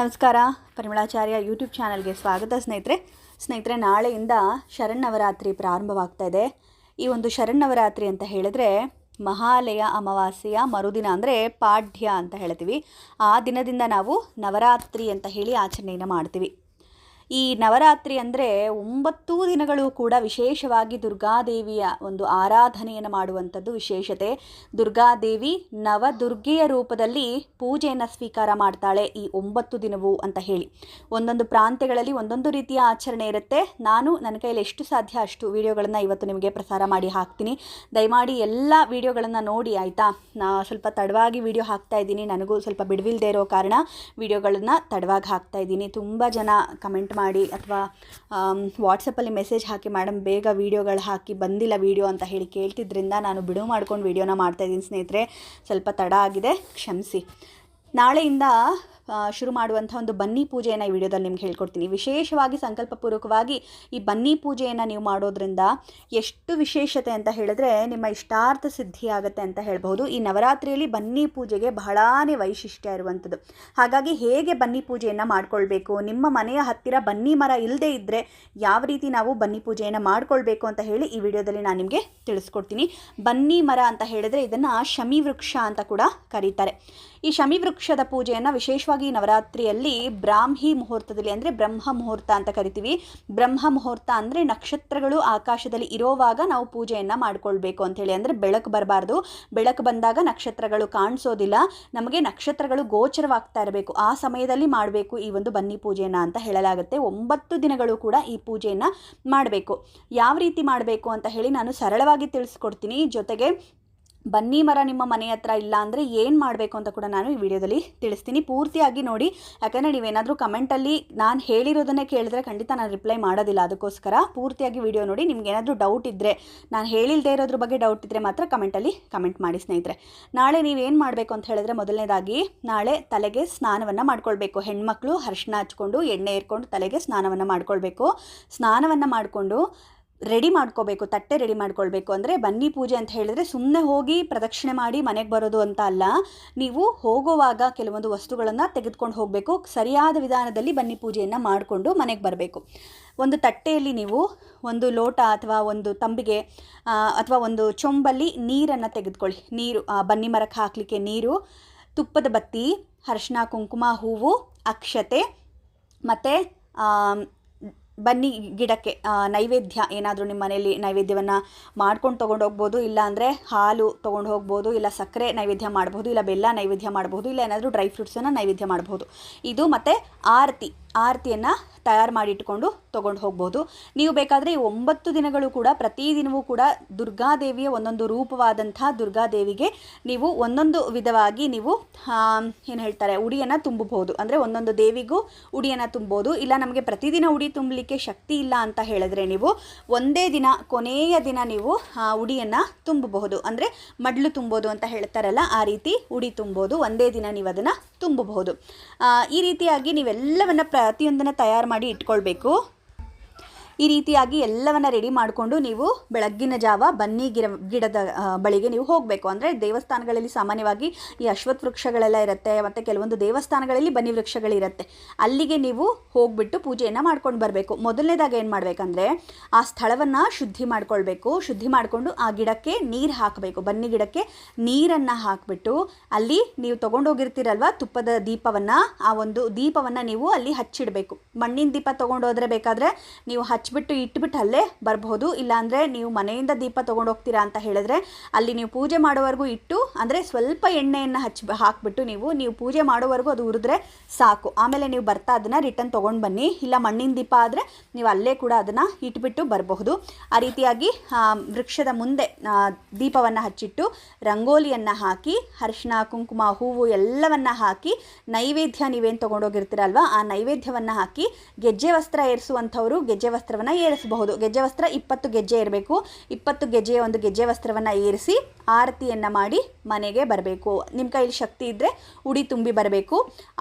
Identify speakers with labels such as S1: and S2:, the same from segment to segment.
S1: ನಮಸ್ಕಾರ, ಪರಿಮಳಾಚಾರ್ಯ ಯೂಟ್ಯೂಬ್ ಚಾನಲ್ಗೆ ಸ್ವಾಗತ ಸ್ನೇಹಿತರೆ. ಸ್ನೇಹಿತರೆ, ನಾಳೆಯಿಂದ ಶರಣ್ಣವರಾತ್ರಿ ಪ್ರಾರಂಭವಾಗ್ತಾ ಇದೆ. ಈ ಒಂದು ಶರಣ್ಣವರಾತ್ರಿ ಅಂತ ಹೇಳಿದ್ರೆ ಮಹಾಲಯ ಅಮಾವಾಸ್ಯೆಯ ಮರುದಿನ ಅಂದರೆ ಪಾಢ್ಯ ಅಂತ ಹೇಳ್ತೀವಿ. ಆ ದಿನದಿಂದ ನಾವು ನವರಾತ್ರಿ ಅಂತ ಹೇಳಿ ಆಚರಣೆಯನ್ನು ಮಾಡ್ತೀವಿ. ಈ ನವರಾತ್ರಿ ಅಂದರೆ ಒಂಬತ್ತು ದಿನಗಳು ಕೂಡ ವಿಶೇಷವಾಗಿ ದುರ್ಗಾದೇವಿಯ ಒಂದು ಆರಾಧನೆಯನ್ನು ಮಾಡುವಂಥದ್ದು ವಿಶೇಷತೆ. ದುರ್ಗಾದೇವಿ ನವದುರ್ಗೆಯ ರೂಪದಲ್ಲಿ ಪೂಜೆಯನ್ನು ಸ್ವೀಕಾರ ಮಾಡ್ತಾಳೆ ಈ ಒಂಬತ್ತು ದಿನವೂ ಅಂತ ಹೇಳಿ. ಒಂದೊಂದು ಪ್ರಾಂತ್ಯಗಳಲ್ಲಿ ಒಂದೊಂದು ರೀತಿಯ ಆಚರಣೆ ಇರುತ್ತೆ. ನಾನು ನನ್ನ ಕೈಯಲ್ಲಿ ಎಷ್ಟು ಸಾಧ್ಯ ಅಷ್ಟು ವಿಡಿಯೋಗಳನ್ನು ಇವತ್ತು ನಿಮಗೆ ಪ್ರಸಾರ ಮಾಡಿ ಹಾಕ್ತೀನಿ. ದಯಮಾಡಿ ಎಲ್ಲ ವಿಡಿಯೋಗಳನ್ನು ನೋಡಿ, ಆಯಿತಾ? ನಾ ಸ್ವಲ್ಪ ತಡವಾಗಿ ವಿಡಿಯೋ ಹಾಕ್ತಾ ಇದ್ದೀನಿ. ನನಗೂ ಸ್ವಲ್ಪ ಬಿಡುವಿಲ್ಲದೆ ಇರೋ ಕಾರಣ ವಿಡಿಯೋಗಳನ್ನು ತಡವಾಗಿ ಹಾಕ್ತಾ ಇದ್ದೀನಿ. ತುಂಬ ಜನ ಕಮೆಂಟ್ ಮಾಡಿ ಅಥವಾ ವಾಟ್ಸಪ್ಪಲ್ಲಿ ಮೆಸೇಜ್ ಹಾಕಿ, ಮೇಡಮ್, ಬೇಗ ವೀಡಿಯೋಗಳು ಹಾಕಿ, ಬಂದಿಲ್ಲ ವೀಡಿಯೋ ಅಂತ ಹೇಳಿ ಕೇಳ್ತಿದ್ರಿಂದ ನಾನು ಬಿಡುವು ಮಾಡ್ಕೊಂಡು ವೀಡಿಯೋನ ಮಾಡ್ತಾಯಿದ್ದೀನಿ ಸ್ನೇಹಿತರೆ. ಸ್ವಲ್ಪ ತಡ ಆಗಿದೆ, ಕ್ಷಮಿಸಿ. ನಾಳೆಯಿಂದ ಶುರು ಮಾಡುವಂಥ ಒಂದು ಬನ್ನಿ ಪೂಜೆಯನ್ನು ಈ ವಿಡಿಯೋದಲ್ಲಿ ನಿಮ್ಗೆ ಹೇಳ್ಕೊಡ್ತೀನಿ. ವಿಶೇಷವಾಗಿ ಸಂಕಲ್ಪಪೂರ್ವಕವಾಗಿ ಈ ಬನ್ನಿ ಪೂಜೆಯನ್ನು ನೀವು ಮಾಡೋದ್ರಿಂದ ಎಷ್ಟು ವಿಶೇಷತೆ ಅಂತ ಹೇಳಿದ್ರೆ ನಿಮ್ಮ ಇಷ್ಟಾರ್ಥ ಸಿದ್ಧಿಯಾಗುತ್ತೆ ಅಂತ ಹೇಳ್ಬೋದು ಈ ನವರಾತ್ರಿಯಲ್ಲಿ ಬನ್ನಿ ಪೂಜೆಗೆ ಬಹಳಾನೇ ವೈಶಿಷ್ಟ್ಯ ಇರುವಂಥದ್ದು. ಹಾಗಾಗಿ ಹೇಗೆ ಬನ್ನಿ ಪೂಜೆಯನ್ನು ಮಾಡ್ಕೊಳ್ಬೇಕು? ನಿಮ್ಮ ಮನೆಯ ಹತ್ತಿರ ಬನ್ನಿ ಮರ ಇಲ್ಲದೇ ಇದ್ದರೆ ಯಾವ ರೀತಿ ನಾವು ಬನ್ನಿ ಪೂಜೆಯನ್ನು ಮಾಡ್ಕೊಳ್ಬೇಕು ಅಂತ ಹೇಳಿ ಈ ವಿಡಿಯೋದಲ್ಲಿ ನಾನು ನಿಮಗೆ ತಿಳಿಸ್ಕೊಡ್ತೀನಿ. ಬನ್ನಿ ಮರ ಅಂತ ಹೇಳಿದ್ರೆ ಇದನ್ನು ಶಮಿ ವೃಕ್ಷ ಅಂತ ಕೂಡ ಕರೀತಾರೆ. ಈ ಶಮಿ ವೃಕ್ಷದ ಪೂಜೆಯನ್ನು ವಿಶೇಷವಾಗಿ ಈ ನವರಾತ್ರಿಯಲ್ಲಿ ಬ್ರಾಹ್ಮಿ ಮುಹೂರ್ತದಲ್ಲಿ ಅಂದರೆ ಬ್ರಹ್ಮ ಮುಹೂರ್ತ ಅಂತ ಕರಿತೀವಿ. ಬ್ರಹ್ಮ ಮುಹೂರ್ತ ಅಂದರೆ ನಕ್ಷತ್ರಗಳು ಆಕಾಶದಲ್ಲಿ ಇರೋವಾಗ ನಾವು ಪೂಜೆಯನ್ನು ಮಾಡ್ಕೊಳ್ಬೇಕು ಅಂಥೇಳಿ ಅಂದರೆ ಬೆಳಕು ಬರಬಾರ್ದು. ಬೆಳಕು ಬಂದಾಗ ನಕ್ಷತ್ರಗಳು ಕಾಣಿಸೋದಿಲ್ಲ. ನಮಗೆ ನಕ್ಷತ್ರಗಳು ಗೋಚರವಾಗ್ತಾ ಇರಬೇಕು. ಆ ಸಮಯದಲ್ಲಿ ಮಾಡಬೇಕು ಈ ಒಂದು ಬನ್ನಿ ಪೂಜೆಯನ್ನು ಅಂತ ಹೇಳಲಾಗುತ್ತೆ. ಒಂಬತ್ತು ದಿನಗಳು ಕೂಡ ಈ ಪೂಜೆಯನ್ನು ಮಾಡಬೇಕು. ಯಾವ ರೀತಿ ಮಾಡಬೇಕು ಅಂತ ಹೇಳಿ ನಾನು ಸರಳವಾಗಿ ತಿಳಿಸ್ಕೊಡ್ತೀನಿ. ಜೊತೆಗೆ ಬನ್ನಿ ಮರ ನಿಮ್ಮ ಮನೆ ಹತ್ರ ಇಲ್ಲ ಅಂದರೆ ಏನು ಮಾಡಬೇಕು ಅಂತ ಕೂಡ ನಾನು ಈ ವಿಡಿಯೋದಲ್ಲಿ ತಿಳಿಸ್ತೀನಿ. ಪೂರ್ತಿಯಾಗಿ ನೋಡಿ. ಯಾಕಂದರೆ ನೀವೇನಾದರೂ ಕಮೆಂಟಲ್ಲಿ ನಾನು ಹೇಳಿರೋದನ್ನೇ ಕೇಳಿದ್ರೆ ಖಂಡಿತ ನಾನು ರಿಪ್ಲೈ ಮಾಡೋದಿಲ್ಲ. ಅದಕ್ಕೋಸ್ಕರ ಪೂರ್ತಿಯಾಗಿ ವಿಡಿಯೋ ನೋಡಿ. ನಿಮ್ಗೆ ಏನಾದರೂ ಡೌಟ್ ಇದ್ದರೆ ನಾನು ಹೇಳಿಲ್ಲದೆ ಇರೋದ್ರ ಬಗ್ಗೆ ಡೌಟ್ ಇದ್ದರೆ ಮಾತ್ರ ಕಮೆಂಟಲ್ಲಿ ಕಮೆಂಟ್ ಮಾಡಿ ಸ್ನೇಹಿತರೆ. ನಾಳೆ ನೀವೇನು ಮಾಡಬೇಕು ಅಂತ ಹೇಳಿದ್ರೆ ಮೊದಲನೇದಾಗಿ ನಾಳೆ ತಲೆಗೆ ಸ್ನಾನವನ್ನು ಮಾಡ್ಕೊಳ್ಬೇಕು. ಹೆಣ್ಮಕ್ಳು ಹರ್ಷಣ ಹಚ್ಕೊಂಡು, ಎಣ್ಣೆ ಇರ್ಕೊಂಡು ತಲೆಗೆ ಸ್ನಾನವನ್ನು ಮಾಡ್ಕೊಳ್ಬೇಕು. ಸ್ನಾನವನ್ನು ಮಾಡಿಕೊಂಡು ರೆಡಿ ಮಾಡ್ಕೋಬೇಕು, ತಟ್ಟೆ ರೆಡಿ ಮಾಡ್ಕೊಳ್ಬೇಕು ಅಂದರೆ ಬನ್ನಿ ಪೂಜೆ ಅಂತ ಹೇಳಿದ್ರೆ ಸುಮ್ಮನೆ ಹೋಗಿ ಪ್ರದಕ್ಷಿಣೆ ಮಾಡಿ ಮನೆಗೆ ಬರೋದು ಅಂತ ಅಲ್ಲ. ನೀವು ಹೋಗುವಾಗ ಕೆಲವೊಂದು ವಸ್ತುಗಳನ್ನು ತೆಗೆದುಕೊಂಡು ಹೋಗಬೇಕು. ಸರಿಯಾದ ವಿಧಾನದಲ್ಲಿ ಬನ್ನಿ ಪೂಜೆಯನ್ನು ಮಾಡಿಕೊಂಡು ಮನೆಗೆ ಬರಬೇಕು. ಒಂದು ತಟ್ಟೆಯಲ್ಲಿ ನೀವು ಒಂದು ಲೋಟ ಅಥವಾ ಒಂದು ತಂಬಿಗೆ ಅಥವಾ ಒಂದು ಚೊಂಬಲ್ಲಿ ನೀರನ್ನು ತೆಗೆದುಕೊಳ್ಳಿ. ನೀರು ಬನ್ನಿ ಮರಕ್ಕೆ ಹಾಕಲಿಕ್ಕೆ ನೀರು, ತುಪ್ಪದ ಬತ್ತಿ, ಅರಶಿನ, ಕುಂಕುಮ, ಹೂವು, ಅಕ್ಷತೆ ಮತ್ತು ಬನ್ನಿ ಗಿಡಕ್ಕೆ ನೈವೇದ್ಯ ಏನಾದರೂ ನಿಮ್ಮ ಮನೆಯಲ್ಲಿ ನೈವೇದ್ಯವನ್ನು ಮಾಡ್ಕೊಂಡು ತೊಗೊಂಡು ಹೋಗ್ಬೋದು, ಇಲ್ಲ ಅಂದರೆ ಹಾಲು ತೊಗೊಂಡು ಹೋಗ್ಬೋದು, ಇಲ್ಲ ಸಕ್ಕರೆ ನೈವೇದ್ಯ ಮಾಡ್ಬೋದು, ಇಲ್ಲ ಬೆಲ್ಲ ನೈವೇದ್ಯ ಮಾಡ್ಬೋದು, ಇಲ್ಲ ಏನಾದರೂ ಡ್ರೈ ಫ್ರೂಟ್ಸನ್ನು ನೈವೇದ್ಯ ಮಾಡ್ಬೋದು. ಇದು ಮತ್ತು ಆರತಿ, ಆರತಿಯನ್ನು ತಯಾರು ಮಾಡಿ ಇಟ್ಕೊಂಡು ತೊಗೊಂಡು ಹೋಗ್ಬೋದು. ನೀವು ಬೇಕಾದರೆ ಈ ಒಂಬತ್ತು ದಿನಗಳು ಕೂಡ ಪ್ರತಿದಿನವೂ ಕೂಡ ದುರ್ಗಾದೇವಿಯ ಒಂದೊಂದು ರೂಪವಾದಂಥ ದುರ್ಗಾದೇವಿಗೆ ನೀವು ಒಂದೊಂದು ವಿಧವಾಗಿ ನೀವು ಏನು ಹೇಳ್ತಾರೆ, ಉಡಿಯನ್ನು ತುಂಬಬಹುದು. ಅಂದರೆ ಒಂದೊಂದು ದೇವಿಗೂ ಉಡಿಯನ್ನು ತುಂಬೋದು. ಇಲ್ಲ ನಮಗೆ ಪ್ರತಿದಿನ ಉಡಿ ತುಂಬಲಿಕ್ಕೆ ಶಕ್ತಿ ಇಲ್ಲ ಅಂತ ಹೇಳಿದ್ರೆ ನೀವು ಒಂದೇ ದಿನ, ಕೊನೆಯ ದಿನ ನೀವು ಉಡಿಯನ್ನು ತುಂಬಬಹುದು. ಅಂದರೆ ಮಡ್ಲು ತುಂಬೋದು ಅಂತ ಹೇಳ್ತಾರಲ್ಲ, ಆ ರೀತಿ ಉಡಿ ತುಂಬೋದು. ಒಂದೇ ದಿನ ನೀವು ಅದನ್ನು ತುಂಬಬಹುದು. ಈ ರೀತಿಯಾಗಿ ನೀವೆಲ್ಲವನ್ನು ಪ್ರತಿಯೊಂದನ್ನು ತಯಾರು ಇಟ್ಕೊಳ್ಬೇಕು. ಈ ರೀತಿಯಾಗಿ ಎಲ್ಲವನ್ನ ರೆಡಿ ಮಾಡಿಕೊಂಡು ನೀವು ಬೆಳಗ್ಗಿನ ಜಾವ ಬನ್ನಿ ಗಿಡ ಗಿಡದ ಬಳಿಗೆ ನೀವು ಹೋಗಬೇಕು. ಅಂದರೆ ದೇವಸ್ಥಾನಗಳಲ್ಲಿ ಸಾಮಾನ್ಯವಾಗಿ ಈ ಅಶ್ವತ್ಥ ವೃಕ್ಷಗಳೆಲ್ಲ ಇರುತ್ತೆ, ಮತ್ತು ಕೆಲವೊಂದು ದೇವಸ್ಥಾನಗಳಲ್ಲಿ ಬನ್ನಿ ವೃಕ್ಷಗಳಿರುತ್ತೆ. ಅಲ್ಲಿಗೆ ನೀವು ಹೋಗ್ಬಿಟ್ಟು ಪೂಜೆಯನ್ನು ಮಾಡ್ಕೊಂಡು ಬರಬೇಕು. ಮೊದಲನೇದಾಗಿ ಏನು ಮಾಡಬೇಕಂದ್ರೆ ಆ ಸ್ಥಳವನ್ನು ಶುದ್ಧಿ ಮಾಡ್ಕೊಳ್ಬೇಕು. ಶುದ್ಧಿ ಮಾಡಿಕೊಂಡು ಆ ಗಿಡಕ್ಕೆ ನೀರು ಹಾಕಬೇಕು. ಬನ್ನಿ ಗಿಡಕ್ಕೆ ನೀರನ್ನು ಹಾಕಿಬಿಟ್ಟು ಅಲ್ಲಿ ನೀವು ತೊಗೊಂಡೋಗಿರ್ತೀರಲ್ವ ತುಪ್ಪದ ದೀಪವನ್ನು, ಆ ಒಂದು ದೀಪವನ್ನು ನೀವು ಅಲ್ಲಿ ಹಚ್ಚಿಡಬೇಕು. ಮಣ್ಣಿನ ದೀಪ ತೊಗೊಂಡೋದ್ರೆ ಬೇಕಾದರೆ ನೀವು ಹಚ್ಬಿಟ್ಟು ಇಟ್ಬಿಟ್ಟು ಅಲ್ಲೇ ಬರಬಹುದು ಇಲ್ಲಾಂದರೆ ನೀವು ಮನೆಯಿಂದ ದೀಪ ತೊಗೊಂಡು ಹೋಗ್ತೀರಾ ಅಂತ ಹೇಳಿದ್ರೆ ಅಲ್ಲಿ ನೀವು ಪೂಜೆ ಮಾಡೋವರೆಗೂ ಇಟ್ಟು, ಅಂದರೆ ಸ್ವಲ್ಪ ಎಣ್ಣೆಯನ್ನು ಹಚ್ಚಿ ಹಾಕಿಬಿಟ್ಟು ನೀವು ನೀವು ಪೂಜೆ ಮಾಡೋವರೆಗೂ ಅದು ಉರಿದ್ರೆ ಸಾಕು. ಆಮೇಲೆ ನೀವು ಬರ್ತಾ ಅದನ್ನು ರಿಟರ್ನ್ ತೊಗೊಂಡು ಬನ್ನಿ. ಇಲ್ಲ ಮಣ್ಣಿನ ದೀಪ ಆದರೆ ನೀವು ಅಲ್ಲೇ ಕೂಡ ಅದನ್ನು ಇಟ್ಬಿಟ್ಟು ಬರಬಹುದು. ಆ ರೀತಿಯಾಗಿ ವೃಕ್ಷದ ಮುಂದೆ ದೀಪವನ್ನು ಹಚ್ಚಿಟ್ಟು ರಂಗೋಲಿಯನ್ನು ಹಾಕಿ ಅರಿಶಿನ ಕುಂಕುಮ, ಹೂವು ಎಲ್ಲವನ್ನು ಹಾಕಿ, ನೈವೇದ್ಯ ನೀವೇನು ತೊಗೊಂಡೋಗಿರ್ತೀರಲ್ವ, ಆ ನೈವೇದ್ಯವನ್ನು ಹಾಕಿ, ಗೆಜ್ಜೆ ವಸ್ತ್ರ ಏರಿಸುವಂಥವರು ಗೆಜ್ಜೆ ವಸ್ತ್ರವನ್ನು ವಸ್ತ್ರವನ್ನು ಏರಿಸಬಹುದು. ಗೆಜ್ಜೆ ವಸ್ತ್ರ ಇಪ್ಪತ್ತು ಗೆಜ್ಜೆ ಇರಬೇಕು. ಇಪ್ಪತ್ತು ಗೆಜ್ಜೆಯ ಒಂದು ಗೆಜ್ಜೆ ವಸ್ತ್ರವನ್ನು ಏರಿಸಿ ಆರತಿಯನ್ನು ಮಾಡಿ ಮನೆಗೆ ಬರಬೇಕು. ನಿಮ್ಮ ಕೈಯಲ್ಲಿ ಶಕ್ತಿ ಇದ್ದರೆ ಉಡಿ ತುಂಬಿ ಬರಬೇಕು.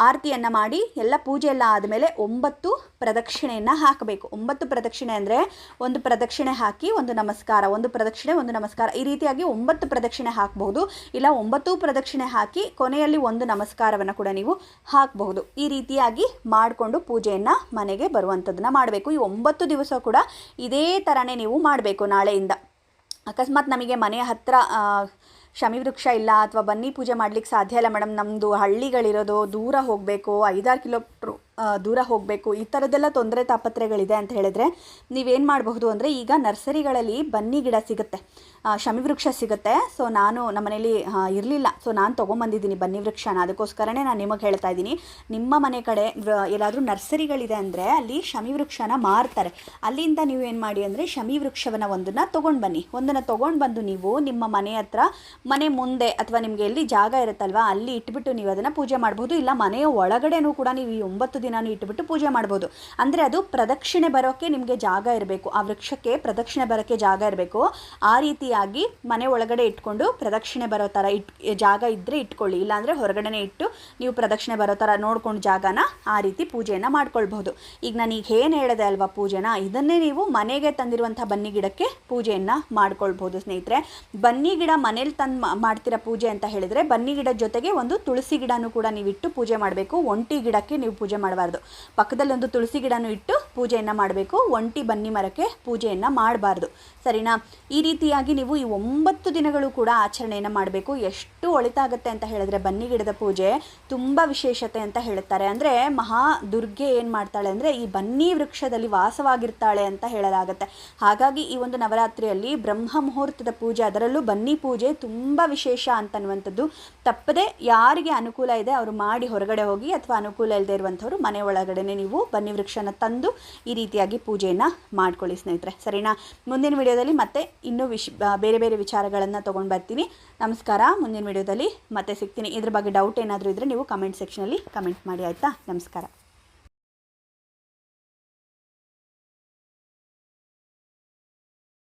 S1: ಆರತಿಯನ್ನು ಮಾಡಿ ಎಲ್ಲ ಪೂಜೆ ಎಲ್ಲ ಆದಮೇಲೆ ಒಂಬತ್ತು ಪ್ರದಕ್ಷಿಣೆಯನ್ನು ಹಾಕಬೇಕು. ಒಂಬತ್ತು ಪ್ರದಕ್ಷಿಣೆ ಅಂದರೆ ಒಂದು ಪ್ರದಕ್ಷಿಣೆ ಹಾಕಿ ಒಂದು ನಮಸ್ಕಾರ, ಒಂದು ಪ್ರದಕ್ಷಿಣೆ, ಒಂದು ನಮಸ್ಕಾರ. ಈ ರೀತಿಯಾಗಿ ಒಂಬತ್ತು ಪ್ರದಕ್ಷಿಣೆ ಹಾಕಬಹುದು. ಇಲ್ಲ, ಒಂಬತ್ತು ಪ್ರದಕ್ಷಿಣೆ ಹಾಕಿ ಕೊನೆಯಲ್ಲಿ ಒಂದು ನಮಸ್ಕಾರವನ್ನು ಕೂಡ ನೀವು ಹಾಕಬಹುದು. ಈ ರೀತಿಯಾಗಿ ಮಾಡಿಕೊಂಡು ಪೂಜೆಯನ್ನು ಮನೆಗೆ ಬರುವಂಥದ್ದನ್ನು ಮಾಡಬೇಕು. ಈ ಒಂಬತ್ತು ದಿವಸ ಕೂಡ ಇದೇ ಥರನೇ ನೀವು ಮಾಡಬೇಕು ನಾಳೆಯಿಂದ. ಅಕಸ್ಮಾತ್ ನಮಗೆ ಮನೆಯ ಹತ್ತಿರ ಶಮಿ ವೃಕ್ಷ ಇಲ್ಲ ಅಥವಾ ಬನ್ನಿ ಪೂಜೆ ಮಾಡ್ಲಿಕ್ಕೆ ಸಾಧ್ಯ ಇಲ್ಲ ಮೇಡಮ್ ನಮ್ಮದು ಹಳ್ಳಿಗಳಿರೋದು, ದೂರ ಹೋಗಬೇಕು, ಐದಾರು ಕಿಲೋಮೀಟ್ರು ದೂರ ಹೋಗಬೇಕು. ಈ ಥರದ್ದೆಲ್ಲ ತೊಂದರೆ ತಾಪತ್ರೆಗಳಿದೆ ಅಂತ ಹೇಳಿದ್ರೆ ನೀವೇನು ಮಾಡಬಹುದು ಅಂದರೆ ಈಗ ನರ್ಸರಿಗಳಲ್ಲಿ ಬನ್ನಿ ಗಿಡ ಸಿಗುತ್ತೆ. ಶಮಿವೃಕ್ಷ ಶಮಿ ವೃಕ್ಷ ಸಿಗುತ್ತೆ. ಸೊ ನಾನು ನಮ್ಮನೇಲಿ ಇರಲಿಲ್ಲ. ಸೊ ನಾನು ತೊಗೊಂಬಂದಿದ್ದೀನಿ ಬನ್ನಿ ವೃಕ್ಷನ. ಅದಕ್ಕೋಸ್ಕರನೇ ನಾನು ನಿಮಗೆ ಹೇಳ್ತಾ ಇದ್ದೀನಿ. ನಿಮ್ಮ ಮನೆ ಕಡೆ ಎಲ್ಲಾದರೂ ನರ್ಸರಿಗಳಿದೆ ಅಂದರೆ ಅಲ್ಲಿ ಶಮಿ ವೃಕ್ಷನ ಮಾರ್ತಾರೆ. ಅಲ್ಲಿಂದ ನೀವು ಏನು ಮಾಡಿ ಅಂದರೆ ಶಮಿ ವೃಕ್ಷವನ್ನು ಒಂದನ್ನು ತೊಗೊಂಡು ಬನ್ನಿ. ಒಂದನ್ನು ತೊಗೊಂಡು ಬಂದು ನೀವು ನಿಮ್ಮ ಮನೆ ಹತ್ರ, ಮನೆ ಮುಂದೆ ಅಥವಾ ನಿಮಗೆ ಎಲ್ಲಿ ಜಾಗ ಇರುತ್ತಲ್ವಾ, ಅಲ್ಲಿ ಇಟ್ಬಿಟ್ಟು ನೀವು ಅದನ್ನು ಪೂಜೆ ಮಾಡ್ಬೋದು ಇಲ್ಲ, ಮನೆಯ ಒಳಗಡೆನೂ ಕೂಡ ನೀವು ಈ ಒಂಬತ್ತು ದಿನಾನು ಇಟ್ಬಿಟ್ಟು ಪೂಜೆ ಮಾಡ್ಬೋದು. ಅಂದರೆ ಅದು ಪ್ರದಕ್ಷಿಣೆ ಬರೋಕ್ಕೆ ನಿಮಗೆ ಜಾಗ ಇರಬೇಕು. ಆ ವೃಕ್ಷಕ್ಕೆ ಪ್ರದಕ್ಷಿಣೆ ಬರೋಕ್ಕೆ ಜಾಗ ಇರಬೇಕು. ಆ ರೀತಿಯಾಗಿ ಮನೆ ಒಳಗಡೆ ಇಟ್ಕೊಂಡು ಪ್ರದಕ್ಷಿಣೆ ಬರೋ ಥರ ಇಟ್, ಜಾಗ ಇದ್ದರೆ ಇಟ್ಕೊಳ್ಳಿ. ಇಲ್ಲಾಂದರೆ ಹೊರಗಡೆನೇ ಇಟ್ಟು ನೀವು ಪ್ರದಕ್ಷಿಣೆ ಬರೋ ಥರ ನೋಡ್ಕೊಂಡು ಜಾಗನ ಆ ರೀತಿ ಪೂಜೆಯನ್ನು ಮಾಡ್ಕೊಳ್ಬಹುದು. ಈಗ ನಾನು ಈಗ ಏನು ಹೇಳಿದೆ ಅಲ್ವಾ ಪೂಜೆನ? ಇದನ್ನೇ ನೀವು ಮನೆಗೆ ತಂದಿರುವಂಥ ಬನ್ನಿ ಗಿಡಕ್ಕೆ ಪೂಜೆಯನ್ನು ಮಾಡ್ಕೊಳ್ಬಹುದು ಸ್ನೇಹಿತರೆ. ಬನ್ನಿ ಗಿಡ ಮನೇಲಿ ತಂದು ಮಾಡ್ತಿರೋ ಪೂಜೆ ಅಂತ ಹೇಳಿದರೆ ಬನ್ನಿ ಗಿಡದ ಜೊತೆಗೆ ಒಂದು ತುಳಸಿ ಗಿಡನೂ ಕೂಡ ನೀವು ಇಟ್ಟು ಪೂಜೆ ಮಾಡಬೇಕು. ಒಂಟಿ ಗಿಡಕ್ಕೆ ನೀವು ಪೂಜೆ ಮಾಡಬಾರ್ದು. ಪಕ್ಕದಲ್ಲಿ ಒಂದು ತುಳಸಿ ಗಿಡನೂ ಇಟ್ಟು ಪೂಜೆಯನ್ನು ಮಾಡಬೇಕು. ಒಂಟಿ ಬನ್ನಿ ಮರಕ್ಕೆ ಪೂಜೆಯನ್ನು ಮಾಡಬಾರ್ದು. ಸರಿನಾ? ಈ ರೀತಿಯಾಗಿ ನೀವು ಈ ಒಂಬತ್ತು ದಿನಗಳು ಕೂಡ ಆಚರಣೆಯನ್ನು ಮಾಡಬೇಕು. ಎಷ್ಟು ಒಳಿತಾಗುತ್ತೆ ಅಂತ ಹೇಳಿದ್ರೆ ಬನ್ನಿ ಗಿಡದ ಪೂಜೆ ತುಂಬ ವಿಶೇಷತೆ ಅಂತ ಹೇಳುತ್ತಾರೆ. ಅಂದರೆ ಮಹಾ ದುರ್ಗೆ ಏನು ಮಾಡ್ತಾಳೆ ಅಂದರೆ ಈ ಬನ್ನಿ ವೃಕ್ಷದಲ್ಲಿ ವಾಸವಾಗಿರ್ತಾಳೆ ಅಂತ ಹೇಳಲಾಗುತ್ತೆ. ಹಾಗಾಗಿ ಈ ಒಂದು ನವರಾತ್ರಿಯಲ್ಲಿ ಬ್ರಹ್ಮ ಮುಹೂರ್ತದ ಪೂಜೆ, ಅದರಲ್ಲೂ ಬನ್ನಿ ಪೂಜೆ ತುಂಬ ವಿಶೇಷ ಅಂತನ್ನುವಂಥದ್ದು ತಪ್ಪದೆ ಯಾರಿಗೆ ಅನುಕೂಲ ಇದೆ ಅವರು ಮಾಡಿ ಹೊರಗಡೆ ಹೋಗಿ ಅಥವಾ ಅನುಕೂಲ ಇಲ್ಲದೆ ಇರುವಂಥವ್ರು ಮನೆ ಒಳಗಡೆ ನೀವು ಬನ್ನಿ ವೃಕ್ಷನ ತಂದು ಈ ರೀತಿಯಾಗಿ ಪೂಜೆಯನ್ನು ಮಾಡ್ಕೊಳ್ಳಿ ಸ್ನೇಹಿತರೆ. ಸರಿನಾ? ಮುಂದಿನ ವಿಡಿಯೋದಲ್ಲಿ ಮತ್ತೆ ಇನ್ನೂ ವಿಶ್ ಬೇರೆ ಬೇರೆ ವಿಚಾರಗಳನ್ನು ತೊಗೊಂಡು ಬರ್ತೀನಿ. ನಮಸ್ಕಾರ. ಮುಂದಿನ ವಿಡಿಯೋದಲ್ಲಿ ಮತ್ತೆ ಸಿಗ್ತೀನಿ. ಇದ್ರ ಬಗ್ಗೆ ಡೌಟ್ ಏನಾದರೂ ಇದ್ದರೆ ನೀವು ಕಮೆಂಟ್ ಸೆಕ್ಷನಲ್ಲಿ ಕಮೆಂಟ್ ಮಾಡಿ, ಆಯಿತಾ? ನಮಸ್ಕಾರ.